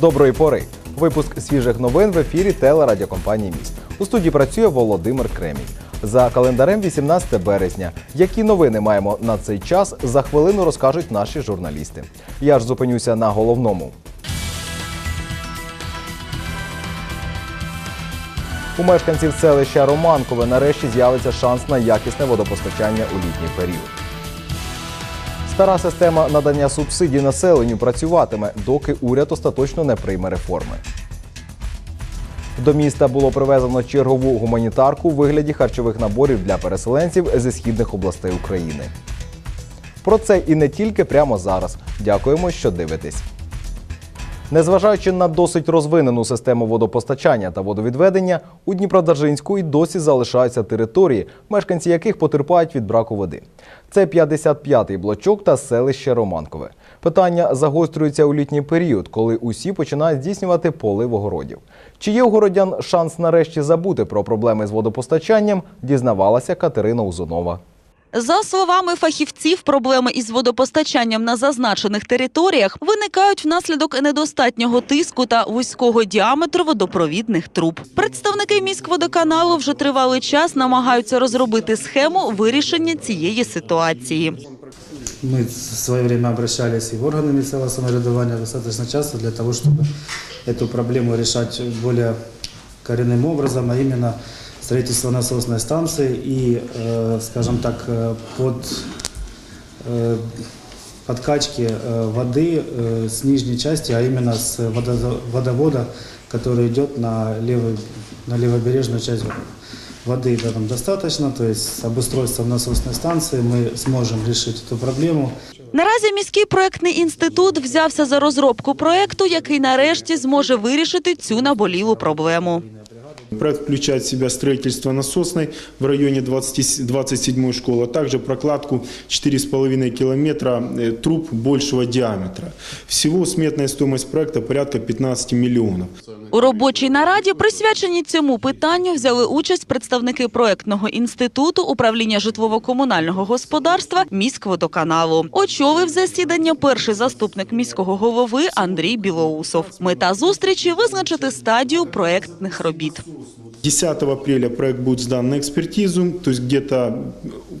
Доброї пори. Випуск свіжих новин в ефірі телерадіокомпанії Міст. У студії працює Володимир Кремінь. За календарем 18 березня. Які новини маємо на цей час, за хвилину розкажуть наші журналісти. Я ж зупинюся на головному. У мешканців селища Романкове нарешті з'явиться шанс на якісне водопостачання у літній період. Стара система надання субсидій населенню працюватиме, доки уряд остаточно не прийме реформи. До міста було привезено чергову гуманітарку у вигляді харчових наборів для переселенців зі східних областей України. Про це і не тільки прямо зараз. Дякуємо, що дивитесь. Незважаючи на досить розвинену систему водопостачання та водовідведення, у Дніпродзержинську і досі залишаються території, мешканці яких потерпають від браку води. Це 55-й блочок та селище Романкове. Питання загострюється у літній період, коли усі починають здійснювати полив огородів. Чи є у городян шанс нарешті забути про проблеми з водопостачанням, дізнавалася Катерина Узунова. За словами фахівців, проблеми із водопостачанням на зазначених територіях виникають внаслідок недостатнього тиску та вузького діаметру водопровідних труб. Представники міськводоканалу вже тривалий час намагаються розробити схему вирішення цієї ситуації. Мы в свое время обращались и в органы местного самоврядования достаточно часто для того, чтобы эту проблему решать более коренным образом, а именно строительство насосной станции и, э, скажем так, э, под э, подкачки э, воды э, с нижней части, а именно с водо- водовода, который идет на, левый, на левобережную часть воды да, там достаточно, то есть с обустройством насосной станции мы сможем решить эту проблему. Наразі міський проектний інститут взявся за розробку проекту, який нарешті зможе вирішити цю наболілу проблему. Проект включает в себя строительство насосной в районе 20 27 школы, а также прокладку 4,5 километра э, труб большего диаметра. Всего сметная стоимость проекта порядка 15 миллионов. У робочій нараді, присвяченій цьому питанню, взяли участь представники проектного інституту управління житлово-комунального господарства міськводоканалу. Очолив засідання перший заступник міського голови Андрій Білоусов. Мета зустрічі визначити стадію проектних робіт. 10 апреля проект будет сдан на экспертизу, то есть где-то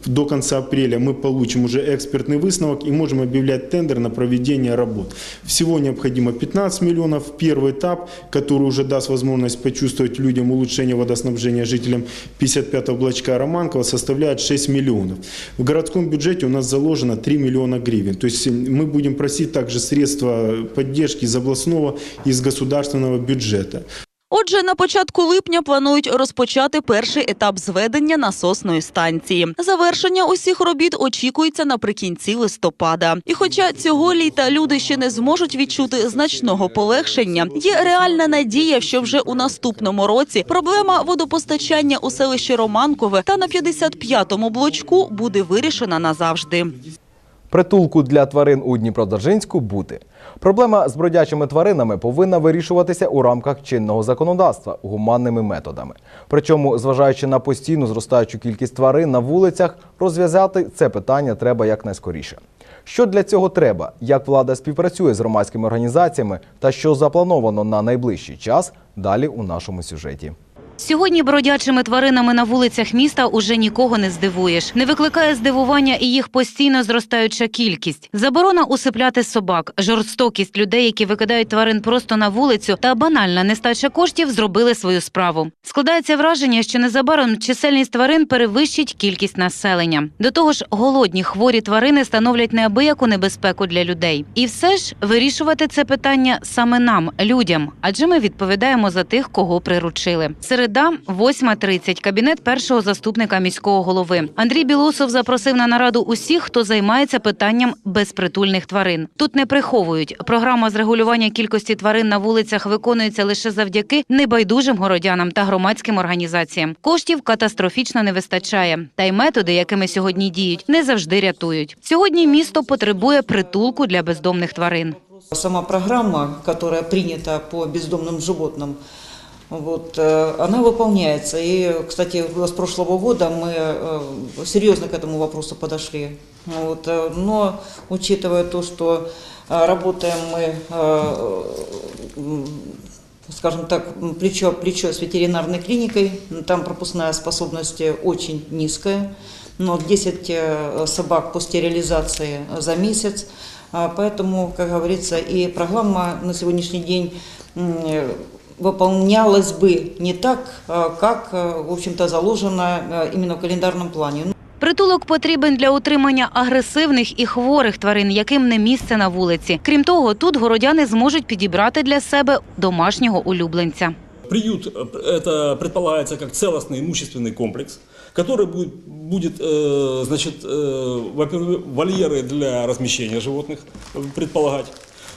до конца апреля мы получим уже экспертный высновок и можем объявлять тендер на проведение работ. Всего необходимо 15 миллионов. Первый этап, который уже даст возможность почувствовать людям улучшение водоснабжения жителям 55-го блочка Романкова, составляет 6 миллионов. В городском бюджете у нас заложено 3 миллиона гривен. То есть мы будем просить также средства поддержки из областного и из государственного бюджета. Отже, на початку липня планують розпочати перший етап зведення насосної станції. Завершення усіх робіт очікується наприкінці листопада. І хоча цього літа люди ще не зможуть відчути значного полегшення, є реальна надія, що вже у наступному році проблема водопостачання у селищі Романкове та на 55-му блочку буде вирішена назавжди. Притулку для тварин у Дніпродзержинську бути. Проблема з бродячими тваринами повинна вирішуватися у рамках чинного законодавства гуманними методами. Причому, зважаючи на постійну зростаючу кількість тварин на вулицях, розв'язати це питання треба якнайскоріше. Що для цього треба, як влада співпрацює з громадськими організаціями та що заплановано на найближчий час, далі у нашому сюжеті. Сьогодні бродячими тваринами на вулицях міста уже нікого не здивуєш. Не викликає здивування і їх постійно зростаюча кількість. Заборона усипляти собак, жорстокість людей, які викидають тварин просто на вулицю, та банальна нестача коштів зробили свою справу. Складається враження, що незабаром чисельність тварин перевищить кількість населення. До того ж, голодні хворі тварини становлять неабияку небезпеку для людей. І все ж вирішувати це питання саме нам, людям, адже ми відповідаємо за тих, кого приручили. Середа 8.30, кабінет першого заступника міського голови. Андрій Білосов запросив на нараду усіх, хто займається питанням безпритульних тварин. Тут не приховують. Програма з регулювання кількості тварин на вулицях виконується лише завдяки небайдужим городянам та громадським організаціям. Коштів катастрофічно не вистачає. Та й методи, якими сьогодні діють, не завжди рятують. Сьогодні місто потребує притулку для бездомних тварин. Сама программа, которая принята по бездомным животным, вот, э, она выполняется. И, кстати, с прошлого года мы э, серьезно к этому вопросу подошли. Вот, э, но учитывая то, что работаем мы, скажем так, плечо плечо с ветеринарной клиникой, там пропускная способность очень низкая, но 10 э, собак по стерилизации за месяц. А, Поэтому, как говорится, и программа на сегодняшний день м, э, выполнялась бы не так, а, как, э, в общем-то, заложено э, именно в календарном плане. Притулок потрібен для утримання агресивних і хворих тварин, яким не місце на вулиці. Крім того, тут городяни зможуть підібрати для себе домашнього улюбленця. Приют э, это предполагается как целостный имущественный комплекс, который будет, будет э, значит, э, во-первых, вольеры для размещения животных э, предполагать.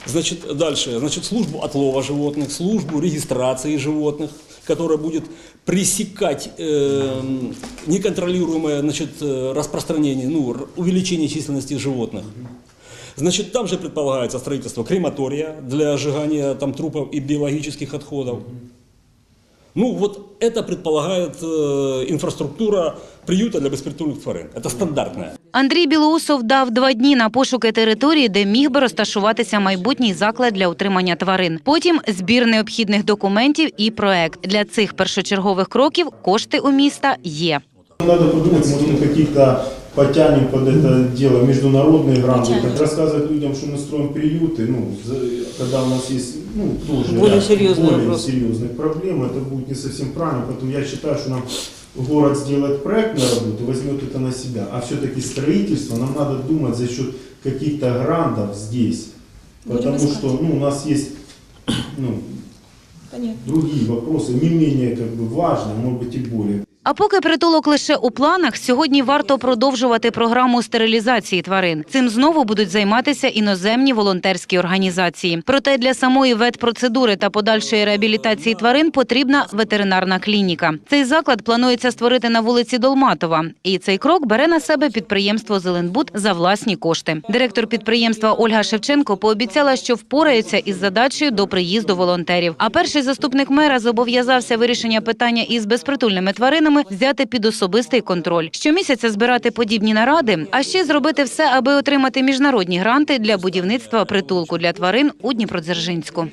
Значит, дальше, значит, службу отлова животных, службу регистрации животных, которая будет пресекать э, неконтролируемое значит, э, распространение, ну, р- увеличение численности животных. Значит, там же предполагается строительство крематория для сжигания там, трупов и биологических отходов. Ну, вот это предполагает э, инфраструктура приюта для беспритульных тварин. Это стандартная. Андрій Білоусов дав два дні на пошуки території, де міг би розташуватися майбутній заклад для утримання тварин. Потім збір необхідних документів і проект. Для цих першочергових кроків кошти у міста є. Надо подумать, может мы какие-то потянем под это дело международные гранты, как рассказывать людям, что мы строим приюты, ну, когда у нас есть, ну, тоже Более ряд серьезные более вопросы. серьезных проблем, это будет не совсем правильно, поэтому я считаю, что нам город сделает проектную работу, возьмет это на себя, а все-таки строительство нам надо думать за счет каких-то грантов здесь, потому что, ну, у нас есть, ну, другие вопросы, не менее как бы важные, может быть и более. А поки притулок лише у планах, сьогодні варто продовжувати програму стерилізації тварин. Цим знову будуть займатися іноземні волонтерські організації. Проте для самої ветпроцедури та подальшої реабілітації тварин потрібна ветеринарна клініка. Цей заклад планується створити на вулиці Долматова. І цей крок бере на себе підприємство Зеленбуд за власні кошти. Директор підприємства Ольга Шевченко пообіцяла, що впорається із задачею до приїзду волонтерів. А перший заступник мера зобов'язався вирішення питання із безпритульними тваринами взяти під особистий контроль. Щомісяця збирати подібні наради, а ще зробити все, аби отримати міжнародні гранти для будівництва притулку для тварин у Дніпродзержинську.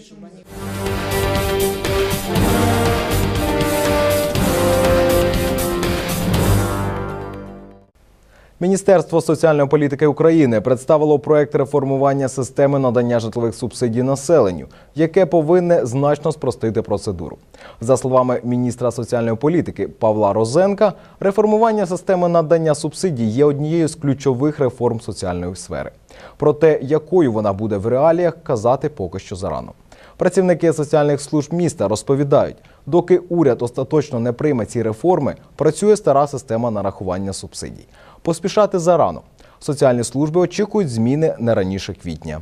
Міністерство соціальної політики України представило проект реформування системи надання житлових субсидій населенню, яке повинне значно спростити процедуру. За словами міністра соціальної політики Павла Розенка, реформування системи надання субсидій є однією з ключових реформ соціальної сфери. Про те, якою вона буде в реаліях, казати поки що зарано. Працівники соціальних служб міста розповідають, доки уряд остаточно не прийме ці реформи, працює стара система нарахування субсидій. Поспішати зарано. Соціальні служби очікують зміни не раніше квітня.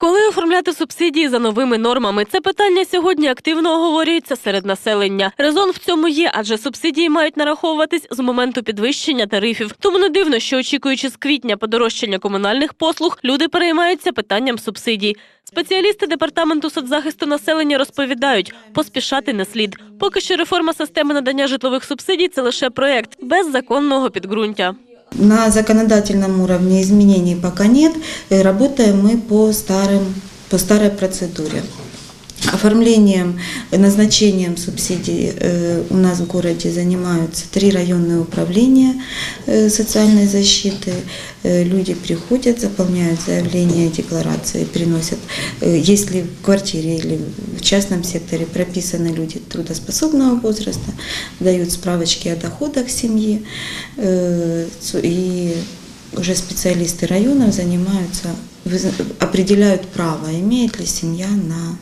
Коли оформляти субсидії за новими нормами, це питання сьогодні активно оговорюється серед населення. Резон в цьому є, адже субсидії мають нараховуватись з моменту підвищення тарифів. Тому не дивно, що очікуючи з квітня подорожчання комунальних послуг, люди переймаються питанням субсидій. Спеціалісти департаменту соцзахисту населення розповідають, поспішати не слід. Поки що реформа системи надання житлових субсидій це лише проект без законного підґрунтя. На законодательном уровне изменений пока нет. Э, Работаем мы по, старым, по старой процедуре. Оформлением, назначением субсидий э, у нас в городе занимаются три районные управления э, социальной защиты. Э, Люди приходят, заполняют заявление, декларации, приносят. Если в квартире или в частном секторе прописаны люди трудоспособного возраста, дают справочки о доходах семьи. И уже специалисты районов занимаются, определяют право, имеет ли семья на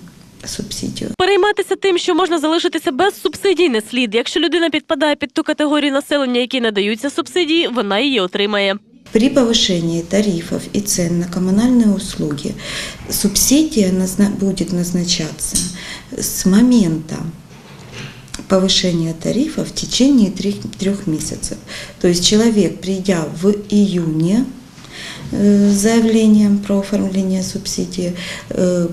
субсидию. Перейматися тим, що можна залишитися без субсидій, не слід. Якщо людина підпадає під ту категорію населення, які надаються субсидії, вона її отримає. При повышении тарифов и цен на коммунальные услуги субсидия назна- будет назначаться с момента повышения тарифа в течение трех, трех месяцев. То есть человек, придя в июне, э, с заявлением про оформление субсидии, э,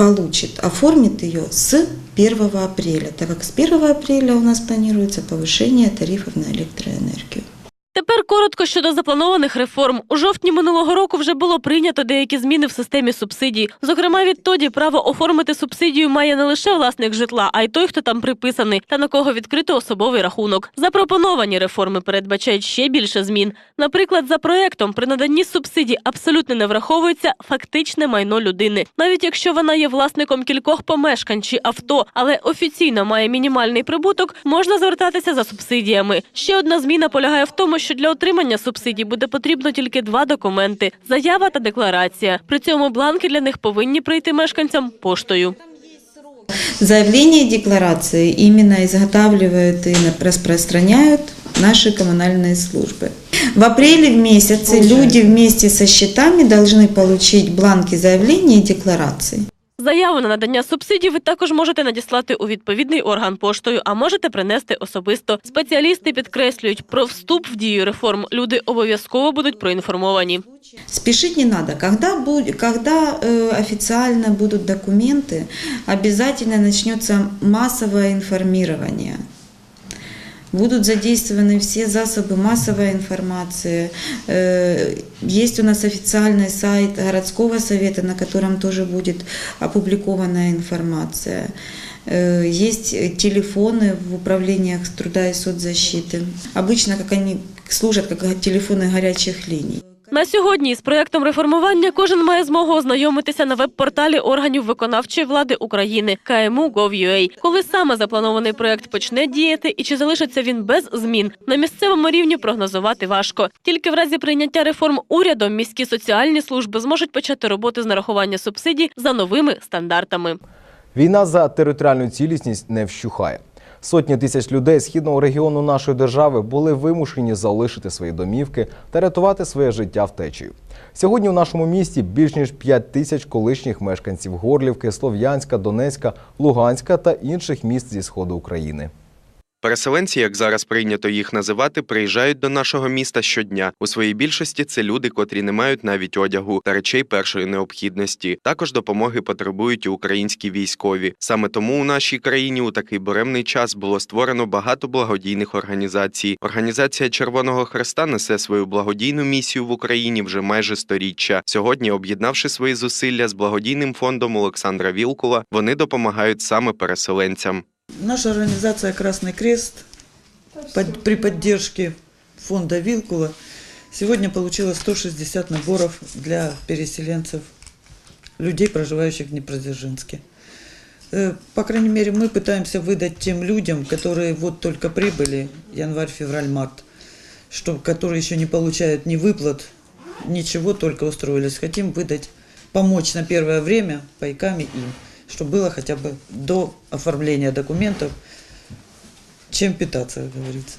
получит, оформит ее с 1 апреля, так как с 1 апреля у нас планируется повышение тарифов на электроэнергию. Тепер коротко щодо запланованих реформ. У жовтні минулого року вже було прийнято деякі зміни в системі субсидій. Зокрема, відтоді право оформити субсидію має не лише власник житла, а й той, хто там приписаний, та на кого відкрито особовий рахунок. Запропоновані реформи передбачають ще більше змін. Наприклад, за проектом при наданні субсидій абсолютно не враховується фактичне майно людини, навіть якщо вона є власником кількох помешкань чи авто, але офіційно має мінімальний прибуток, можна звертатися за субсидіями. Ще одна зміна полягає в тому, що для отримання субсидій буде потрібно тільки два документи: заява та декларація. При цьому бланки для них повинні прийти мешканцям поштою. Заявление и декларации именно изготавливают и распространяют наши коммунальные службы. В апреле в месяце люди вместе со счетами должны получить бланки заявления и декларации. Заяву на надання субсидій ви також можете надіслати у відповідний орган поштою, а можете принести особисто. Спеціалісти підкреслюють, про вступ в дію реформ люди обов'язково будуть проінформовані. Спішити не треба. Будет, когда э, официально будут документы, обязательно начнется массовое информирование. Будут задействованы все засобы массовой информации. Э, Есть у нас официальный сайт городского совета, на котором тоже будет опубликована информация. Э, Есть э, телефоны в управлениях труда и соцзащиты. Обычно как они служат как телефоны горячих линий. На сьогодні із проектом реформування кожен має змогу ознайомитися на веб-порталі органів виконавчої влади України KMU.gov.ua. Коли саме запланований проект почне діяти і чи залишиться він без змін, на місцевому рівні прогнозувати важко. Тільки в разі прийняття реформ урядом міські соціальні служби зможуть почати роботи з нарахування субсидій за новими стандартами. Війна за територіальну цілісність не вщухає. Сотні тисяч людей східного регіону нашої держави були вимушені залишити свої домівки та рятувати своє життя втечею. Сьогодні в нашому місті більш ніж 5 тисяч колишніх мешканців Горлівки, Слов'янська, Донецька, Луганська та інших міст зі сходу України. Переселенці, як зараз прийнято їх називати, приїжджають до нашого міста щодня. У своїй більшості це люди, котрі не мають навіть одягу та речей першої необхідності. Також допомоги потребують і українські військові. Саме тому у нашій країні у такий буремний час було створено багато благодійних організацій. Організація Червоного Хреста несе свою благодійну місію в Україні вже майже сторіччя. Сьогодні, об'єднавши свої зусилля з благодійним фондом Олександра Вілкула, вони допомагають саме переселенцям. Наша организация «Красный Крест» под- при поддержке фонда Вилкула сегодня получила 160 наборов для переселенцев, людей, проживающих в Днепродзержинске. Э, По крайней мере, мы пытаемся выдать тем людям, которые вот только прибыли, январь, февраль, март, что, которые еще не получают ни выплат, ничего, только устроились. Хотим выдать, помочь на первое время пайками им, чтобы было хотя бы до оформления документов, чем питаться, как говорится.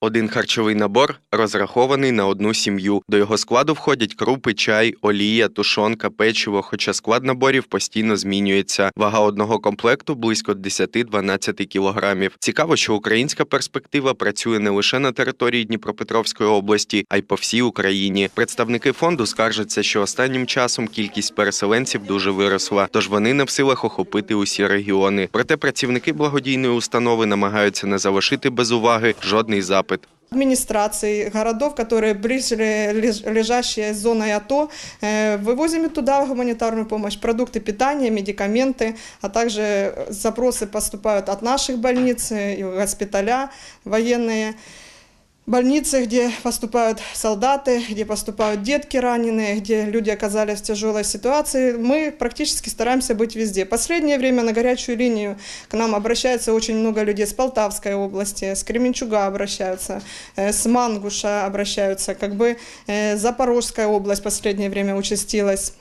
Один харчовий набор розрахований на одну сім'ю. До його складу входять крупи, чай, олія, тушонка, печиво. Хоча склад наборів постійно змінюється. Вага одного комплекту близько 10-12 кілограмів. Цікаво, що українська перспектива працює не лише на території Дніпропетровської області, а й по всій Україні. Представники фонду скаржаться, що останнім часом кількість переселенців дуже виросла, тож вони не в силах охопити усі регіони. Проте працівники благодійної установи намагаються не залишити без уваги жодний запит администраций городов, которые ближе леж- лежащие с зоной АТО, э, вывозим туда гуманитарную помощь, продукты питания, медикаменты, а также запросы поступают от наших больниц э, и госпиталя военные. Больницы, где поступают солдаты, где поступают детки раненые, где люди оказались в тяжелой ситуации. Мы практически стараемся быть везде. Последнее время на горячую линию к нам обращается очень много людей с Полтавской области, с Кременчуга обращаются, э, с Мангуша обращаются, как бы э, Запорожская область в последнее время участилась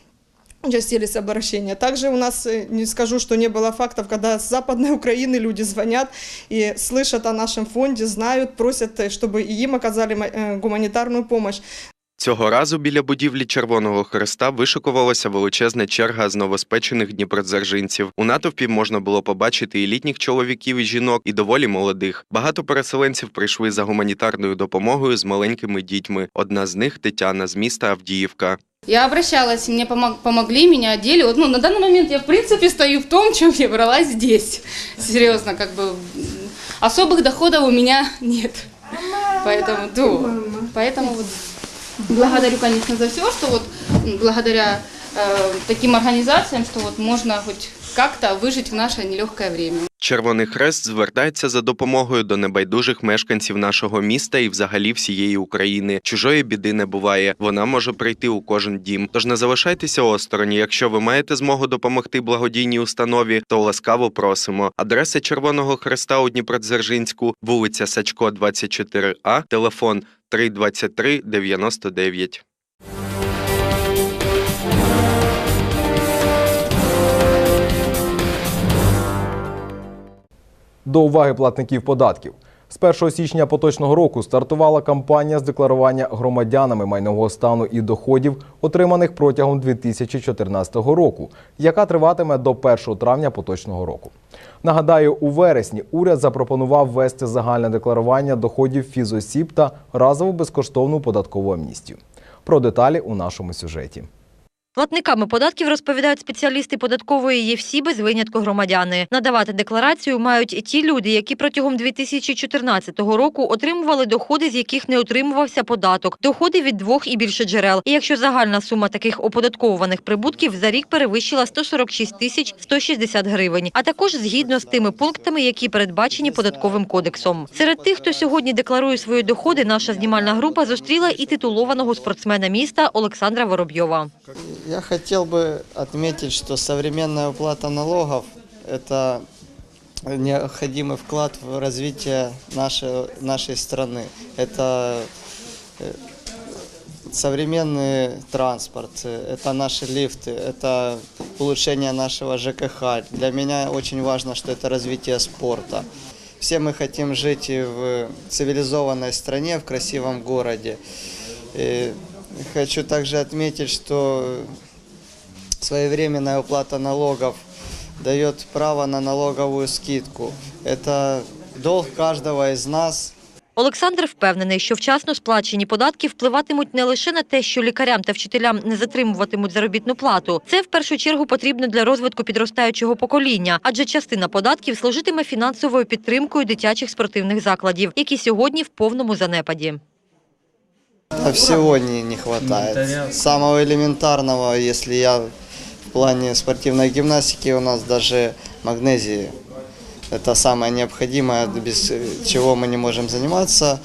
участились обращения. Также у нас, э, не скажу, что не было фактов, когда с Западной Украины люди звонят и слышат о нашем фонде, знают, просят, э, чтобы и им оказали ма- э, гуманитарную помощь. Цього разу біля будівлі Червоного Хреста вишикувалася величезна черга з новоспечених дніпродзержинців. У натовпі можна було побачити і літніх чоловіків, і жінок, і доволі молодих. Багато переселенців прийшли за гуманітарною допомогою з маленькими дітьми. Одна з них Тетяна з міста Авдіївка. Я обращалась, мне помог- помогли, меня одели. Вот, ну, на данный момент я, в принципе, стою в том, чем я брала здесь. Серьезно, как бы м, особых доходов у меня нет. Поэтому, да, поэтому вот благодарю, конечно, за все, что вот благодаря э, таким организациям, что вот можно хоть как-то выжить в наше нелегкое время. Червоний Хрест звертається за допомогою до небайдужих мешканців нашого міста і взагалі всієї України. Чужої біди не буває. Вона може прийти у кожен дім. Тож не залишайтеся осторонь. Якщо ви маєте змогу допомогти благодійній установі, то ласкаво просимо. Адреса Червоного Хреста у Дніпродзержинську, вулиця Сачко, 24А, телефон 323 99. До уваги платників податків. З 1 січня поточного року стартувала кампанія з декларування громадянами майнового стану і доходів, отриманих протягом 2014 року, яка триватиме до 1 травня поточного року. Нагадаю, у вересні уряд запропонував ввести загальне декларування доходів фізосіб та разову безкоштовну податкову амністію. Про деталі у нашому сюжеті. Платниками податків розповідають спеціалісти податкової є всі без винятку громадяни. Надавати декларацію мають ті люди, які протягом 2014 року отримували доходи, з яких не отримувався податок, доходи від двох і більше джерел. І якщо загальна сума таких оподатковуваних прибутків за рік перевищила 146 тисяч 160 гривень, а також згідно з тими пунктами, які передбачені податковим кодексом. Серед тих, хто сьогодні декларує свої доходи, наша знімальна група зустріла і титулованого спортсмена міста Олександра Воробйова. Я хотел бы отметить, что современная уплата налогов – это необходимый вклад в развитие нашей, нашей страны. Это э, современный транспорт, это наши лифты, это улучшение нашего ЖКХ. Для меня очень важно, что это развитие спорта. Все мы хотим жить в цивилизованной стране, в красивом городе. Хочу также отметить, что своевременная уплата налогов дает право на налоговую скидку. Это долг каждого из нас – Олександр впевнений, що вчасно сплачені податки впливатимуть не лише на те, що лікарям та вчителям не затримуватимуть заробітну плату. Це в першу чергу потрібно для розвитку підростаючого покоління, адже частина податків служитиме фінансовою підтримкою дитячих спортивних закладів, які сьогодні в повному занепаді. А всего не, не хватает. Самого элементарного, если я в плане спортивной гимнастики, у нас даже магнезии. Это самое необходимое, без чего мы не можем заниматься.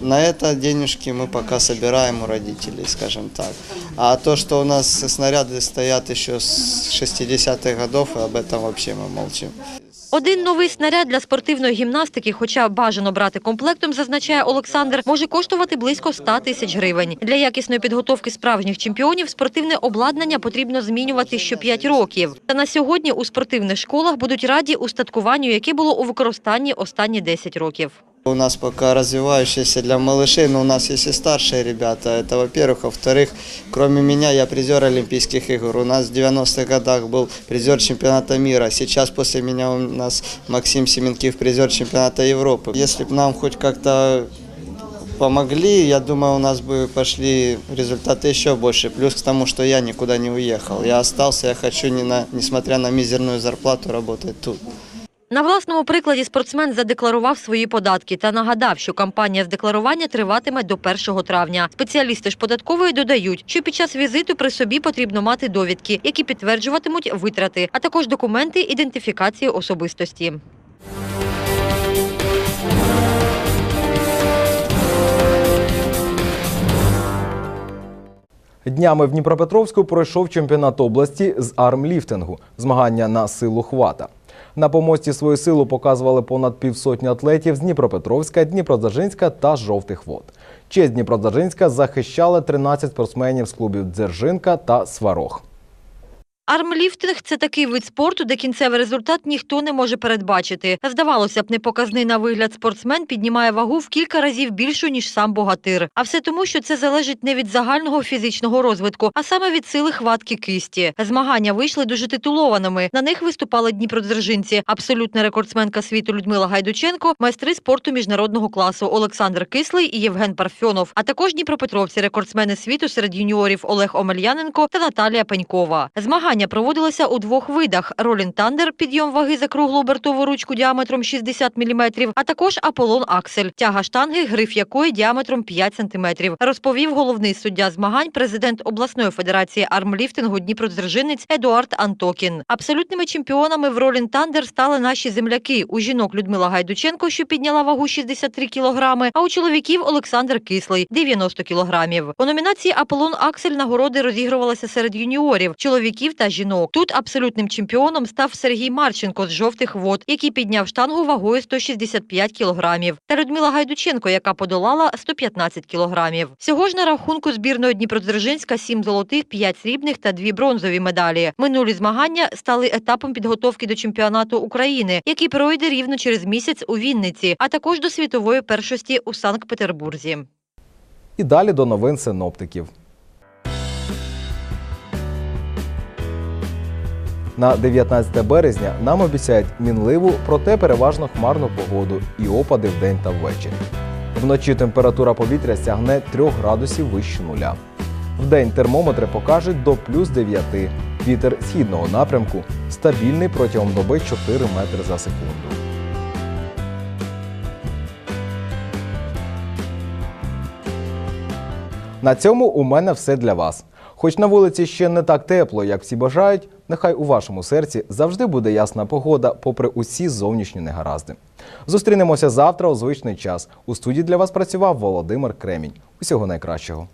На это денежки мы пока собираем у родителей, скажем так. А то, что у нас снаряды стоят еще с 60-х годов, об этом вообще мы молчим. Один новий снаряд для спортивної гімнастики, хоча бажано брати комплектом, зазначає Олександр, може коштувати близько 100 тисяч гривень. Для якісної підготовки справжніх чемпіонів спортивне обладнання потрібно змінювати що 5 років. Та на сьогодні у спортивних школах будуть раді устаткуванню, яке було у використанні останні 10 років. У нас пока развивающаяся для малышей, но у нас есть и старшие ребята. Это во-первых. Во-вторых, кроме меня, я призер Олимпийских игр. У нас в 90-х годах был призер чемпионата мира. Сейчас после меня у нас Максим Семенкив призер чемпионата Европы. Если бы нам хоть как-то помогли, я думаю, у нас бы пошли результаты еще больше. Плюс к тому, что я никуда не уехал. Я остался, я хочу, не на, несмотря на мизерную зарплату, работать тут. На власному прикладі спортсмен задекларував свої податки та нагадав, що кампанія з декларування триватиме до 1 травня. Спеціалісти ж податкової додають, що під час візиту при собі потрібно мати довідки, які підтверджуватимуть витрати, а також документи ідентифікації особистості. Днями в Дніпропетровську пройшов чемпіонат області з армліфтингу – змагання на силу хвата. На помості свою силу показували понад півсотні атлетів з Дніпропетровська, Дніпродзержинська та Жовтих вод. Честь Дніпродзержинська захищали 13 спортсменів з клубів Дзержинка та Сварог. Армліфтинг це такий вид спорту, де кінцевий результат ніхто не може передбачити. Здавалося б, непоказний на вигляд спортсмен піднімає вагу в кілька разів більшу, ніж сам богатир. А все тому, що це залежить не від загального фізичного розвитку, а саме від сили хватки кисті. Змагання вийшли дуже титулованими. На них виступали дніпродзержинці, абсолютна рекордсменка світу Людмила Гайдученко, майстри спорту міжнародного класу Олександр Кислий і Євген Парфьонов, а також дніпропетровці, рекордсмени світу серед юніорів Олег Омельяненко та Наталія Пенькова. Змагання проводилося у двох видах: ролін тандер, підйом ваги за круглу обертову ручку діаметром 60 мм, а також Аполлон Аксель, тяга штанги, гриф якої діаметром 5 см, розповів головний суддя змагань, президент обласної федерації армліфтингу Дніпродзержинець Едуард Антокін. Абсолютними чемпіонами в ролін тандер стали наші земляки. У жінок Людмила Гайдученко, що підняла вагу 63 кілограми, а у чоловіків Олександр Кислий 90 кілограмів. У номінації Аполлон Аксель нагороди розігрувалися серед юніорів, чоловіків та жінок. Тут абсолютним чемпіоном став Сергій Марченко з жовтих вод, який підняв штангу вагою 165 кілограмів, та Людмила Гайдученко, яка подолала 115 кілограмів. Всього ж на рахунку збірної Дніпродзержинська 7 золотих, 5 срібних та 2 бронзові медалі. Минулі змагання стали етапом підготовки до чемпіонату України, який пройде рівно через місяць у Вінниці, а також до світової першості у Санкт-Петербурзі. І далі до новин синоптиків. На 19 березня нам обіцяють мінливу, проте переважно хмарну погоду і опади вдень та ввечері. Вночі температура повітря сягне 3 градусів вище нуля. Вдень термометри покажуть до плюс 9. Вітер східного напрямку стабільний протягом доби 4 метри за секунду. На цьому у мене все для вас. Хоч на вулиці ще не так тепло, як всі бажають, нехай у вашому серці завжди буде ясна погода, попри усі зовнішні негаразди. Зустрінемося завтра у звичний час. У студії для вас працював Володимир Кремінь. Усього найкращого.